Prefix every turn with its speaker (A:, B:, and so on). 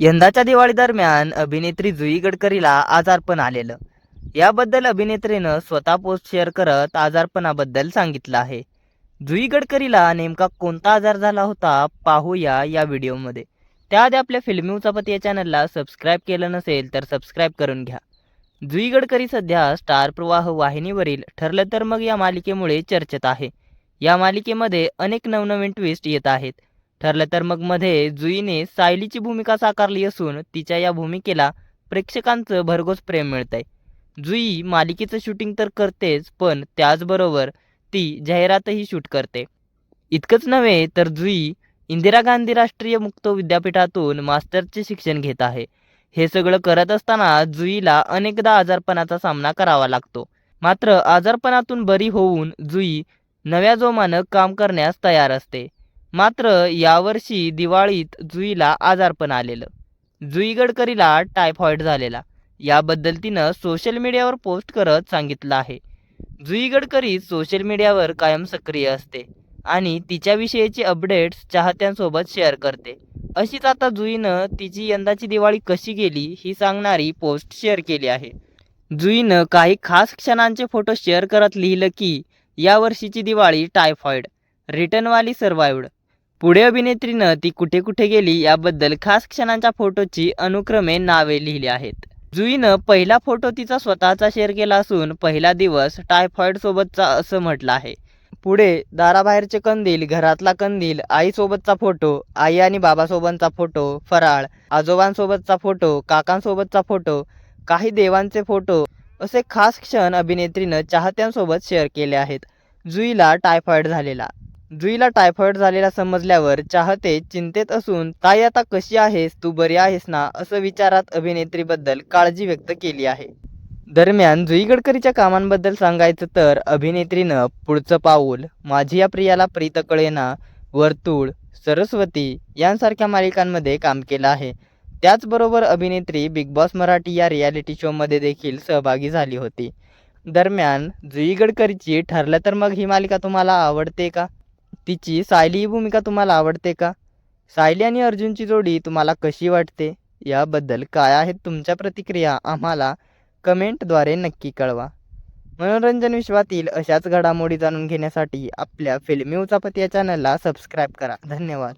A: यंदाच्या दिवाळी दरम्यान अभिनेत्री जुई गडकरीला आजारपण आलेलं. याबद्दल अभिनेत्रीनं स्वतः पोस्ट शेअर करत आजारपणाबद्दल सांगितलं आहे. जुई गडकरीला नेमका कोणता आजार झाला होता पाहूया या व्हिडिओमध्ये. त्याआधी आपल्या फिल्मी उचापती या चॅनलला सबस्क्राईब केलं नसेल तर सबस्क्राईब करून घ्या. जुई गडकरी सध्या स्टार प्रवाह वाहिनीवरील ठरलं तर मग या मालिकेमुळे चर्चेत आहे. या मालिकेमध्ये अनेक नवनवीन ट्विस्ट येत आहेत. ठरलं तर मग मध्ये जुईने सायलीची भूमिका साकारली असून तिच्या या भूमिकेला प्रेक्षकांचं भरघोस प्रेम मिळतंय. जुई मालिकेचं शूटिंग तर करतेच पण त्याचबरोबर ती जाहिरातही शूट करते. इतकंच नव्हे तर जुई इंदिरा गांधी राष्ट्रीय मुक्त विद्यापीठातून मास्टरचे शिक्षण घेत आहे. हे सगळं करत असताना जुईला अनेकदा आजारपणाचा सामना करावा लागतो. मात्र आजारपणातून बरी होऊन जुई नव्या जोमानं काम करण्यास तयार असते. मात्र यावर्षी दिवाळीत जुईला आजारपण आलेलं. जुई गडकरीला टायफॉईड झालेला. याबद्दल तिनं सोशल मीडियावर पोस्ट करत सांगितलं आहे. जुई गडकरी सोशल मीडियावर कायम सक्रिय असते आणि तिच्याविषयीची अपडेट्स चाहत्यांसोबत शेअर करते. अशीच आता जुईनं तिची यंदाची दिवाळी कशी गेली ही सांगणारी पोस्ट शेअर केली आहे. जुईनं काही खास क्षणांचे फोटो शेअर करत लिहिलं की यावर्षीची दिवाळी टायफॉईड रिटर्नवाली सर्वाइव्ड पुढे अभिनेत्रीनं ती कुठे कुठे गेली याबद्दल खास क्षणांच्या फोटोची अनुक्रमे नावे लिहिली आहेत. जुईनं पहिला फोटो तिचा स्वतःचा शेअर केला असून पहिला दिवस टायफॉईड सोबतचा असं म्हटलं आहे. पुढे दाराबाहेरचे कंदील घरातला कंदील आईसोबतचा फोटो आई आणि बाबासोबतचा फोटो फराळ आजोबांसोबतचा फोटो काकांसोबतचा फोटो काही देवांचे फोटो असे खास क्षण अभिनेत्रीनं चाहत्यांसोबत शेअर केले आहेत. जुईला टायफॉईड झालेला. जुईला टायफॉइड झालेला समजल्यावर चाहते चिंतेत असून ताई आता कशी आहेस? तू बरी आहेस ना? असं विचारात अभिनेत्रीबद्दल काळजी व्यक्त केली आहे. दरम्यान जुई गडकरीच्या कामांबद्दल सांगायचं तर अभिनेत्रीनं पुढचं पाऊल माझी या प्रियाला प्रीत कळेना वर्तुळ सरस्वती यांसारख्या मालिकांमध्ये काम केलं आहे. त्याचबरोबर अभिनेत्री बिग बॉस मराठी या रियालिटी शोमध्ये देखील सहभागी झाली होती. दरम्यान जुई गडकरीची ठरलं तर मग ही मालिका तुम्हाला आवडते का? तिची सायली ही भूमिका तुम्हाला आवडते का? सायली आणि अर्जुनची जोडी तुम्हाला कशी वाटते? याबद्दल काय आहेत तुमच्या प्रतिक्रिया आम्हाला कमेंटद्वारे नक्की कळवा. मनोरंजन विश्वातील अशाच घडामोडी जाणून घेण्यासाठी आपल्या फिल्मी उचापत या चॅनलला सबस्क्राईब करा. धन्यवाद.